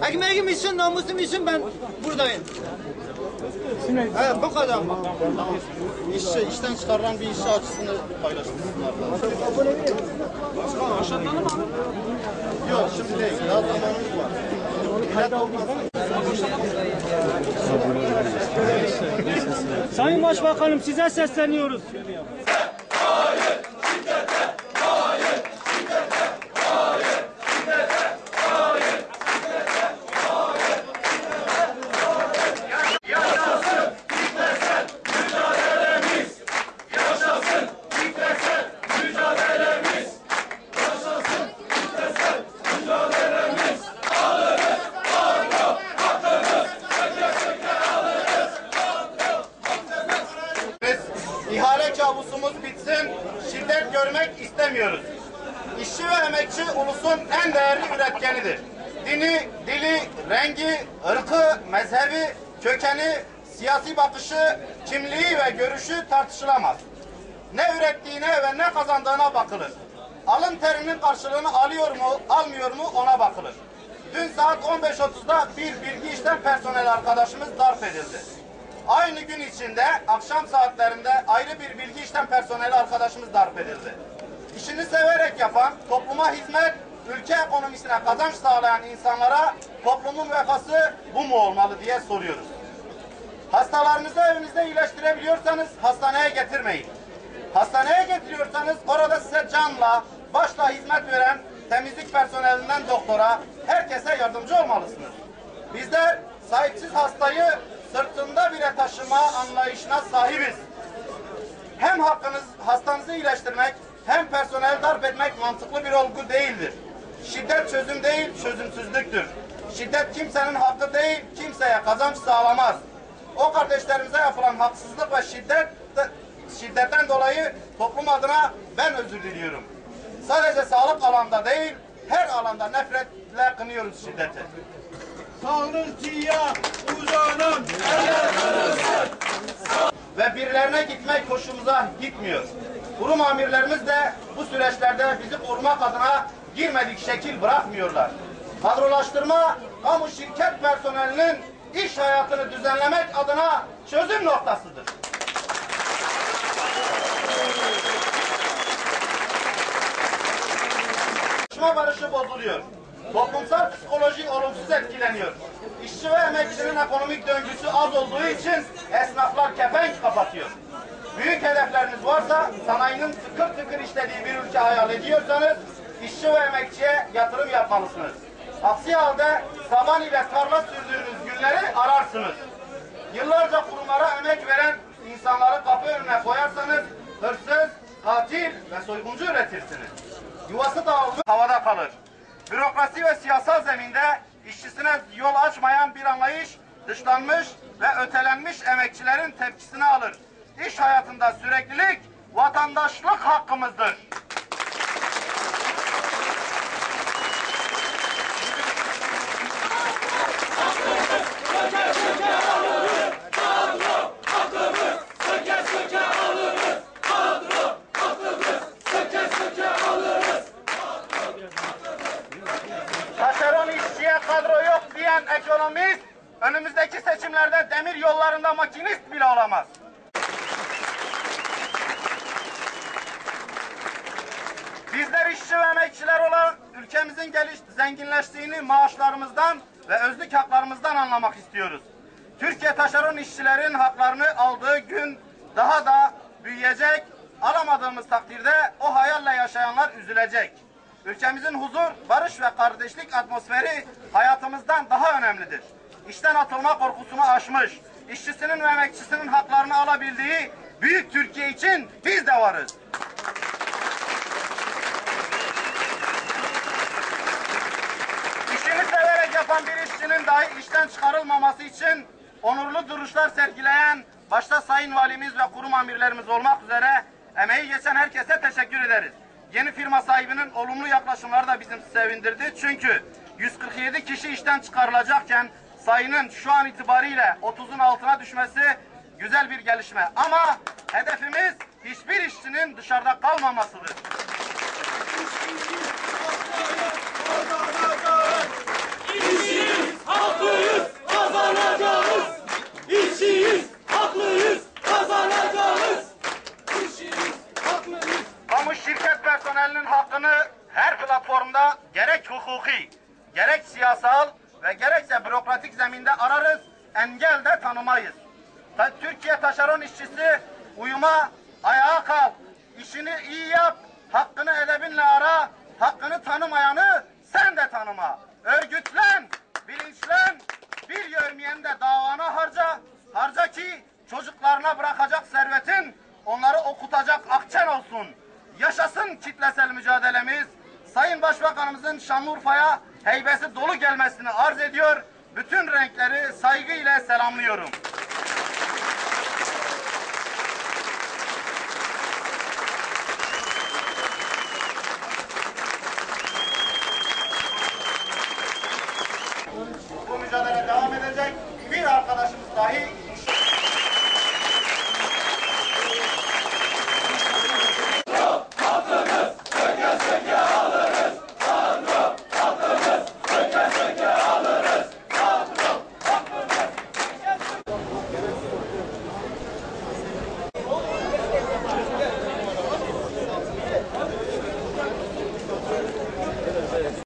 Hakkım için, namusum için ben buradayım. Evet, bu kadar. İşçi, işten çıkarılan bir işçi açısını paylaştık sizlerle. Yok şimdi değil. Daha zamanımız var. Sayın Başbakanım size sesleniyoruz. Biz ihale kabusumuz bitsin, şiddet görmek istemiyoruz. İşçi ve emekçi ulusun en değerli üretkenidir. Dini, dili, rengi, ırkı, mezhebi, kökeni, siyasi bakışı, kimliği ve görüşü tartışılamaz. Ne ürettiğine ve ne kazandığına bakılır. Alın terinin karşılığını alıyor mu, almıyor mu ona bakılır. Dün saat 15.30'da bir bilgi işlem personel arkadaşımız darp edildi. Aynı gün içinde akşam saatlerinde ayrı bir bilgi işlem personeli arkadaşımız darp edildi. İşini severek yapan, topluma hizmet, ülke ekonomisine kazanç sağlayan insanlara toplumun vefası bu mu olmalı diye soruyoruz. Hastalarınızı evinizde iyileştirebiliyorsanız hastaneye getirmeyin. Hastaneye getiriyorsanız orada size canla, başla hizmet veren temizlik personelinden doktora herkese yardımcı olmalısınız. Bizler sahipsiz hastayı sırtında bile taşıma anlayışına sahibiz. Hem hakkınız hastanızı iyileştirmek hem personel darp etmek mantıklı bir olgu değildir. Şiddet çözüm değil, çözümsüzlüktür. Şiddet kimsenin hakkı değil, kimseye kazanç sağlamaz. O kardeşlerimize yapılan haksızlık ve şiddet şiddetten dolayı toplum adına ben özür diliyorum. Sadece sağlık alanda değil, her alanda nefretle kınıyoruz şiddeti. Tanrıcıya ve birilerine gitmek hoşumuza gitmiyor. Kurum amirlerimiz de bu süreçlerde bizi korumak adına girmedik şekil bırakmıyorlar. Kadrolaştırma, kamu şirket personelinin iş hayatını düzenlemek adına çözüm noktasıdır. Çalışma barışı bozuluyor. Toplumsal psikoloji olumsuz etkileniyor. İşçi ve emekçinin ekonomik döngüsü az olduğu için esnaflar kepenk kapatıyor. Büyük hedefleriniz varsa sanayinin tıkır tıkır işlediği bir ülke hayal ediyorsanız işçi ve emekçiye yatırım yapmalısınız. Aksi halde saban ile tarla sürdüğünüz günleri ararsınız. Yıllarca kurumlara emek veren insanları kapı önüne koyarsanız hırsız, katil ve soyguncu üretirsiniz. Yuvası dağılmış havada kalır. Bürokrasi ve siyasal zeminde işçisine yol açmayan bir anlayış dışlanmış ve ötelenmiş emekçilerin tepkisini alır. İş hayatında süreklilik vatandaşlık hakkımızdır. Taşeron işçiye kadro yok diyen ekonomist önümüzdeki seçimlerde demir yollarında makinist bile olamaz. Bizler işçi ve emekçiler olan ülkemizin geliş, zenginleştiğini maaşlarımızdan ve özlük haklarımızdan anlamak istiyoruz. Türkiye taşeron işçilerin haklarını aldığı gün daha da büyüyecek, alamadığımız takdirde o hayalle yaşayanlar üzülecek. Ülkemizin huzur, barış ve kardeşlik atmosferi hayatımızdan daha önemlidir. İşten atılma korkusunu aşmış, işçisinin ve emekçisinin haklarını alabildiği büyük Türkiye için biz de varız. İşini severek yapan bir işçinin dahi işten çıkarılmaması için onurlu duruşlar sergileyen başta Sayın Valimiz ve kurum amirlerimiz olmak üzere emeği geçen herkese teşekkür ederiz. Yeni firma sahibinin olumlu yaklaşımları da bizim sevindirdi. Çünkü 147 kişi işten çıkarılacakken sayının şu an itibariyle 30'un altına düşmesi güzel bir gelişme. Ama hedefimiz hiçbir işçinin dışarıda kalmamasıdır. gerek hukuki, gerek siyasal ve gerekse bürokratik zeminde ararız, engel de tanımayız. Türkiye taşeron işçisi uyuma, ayağa kalk, işini iyi yap, hakkını edebinle ara, hakkını tanımayanı sen de tanıma. Örgütlen, bilinçlen, bir görmeyen de davana harca, harca ki çocuklarına bırakacak servetin onları okutacak akçen olsun. Yaşasın kitlesel mücadelemiz, Sayın Başbakanımızın Şanlıurfa'ya heybesi dolu gelmesini arz ediyor. Bütün renkleri saygıyla selamlıyorum. Bu mücadele devam edecek. Bir arkadaşımız dahi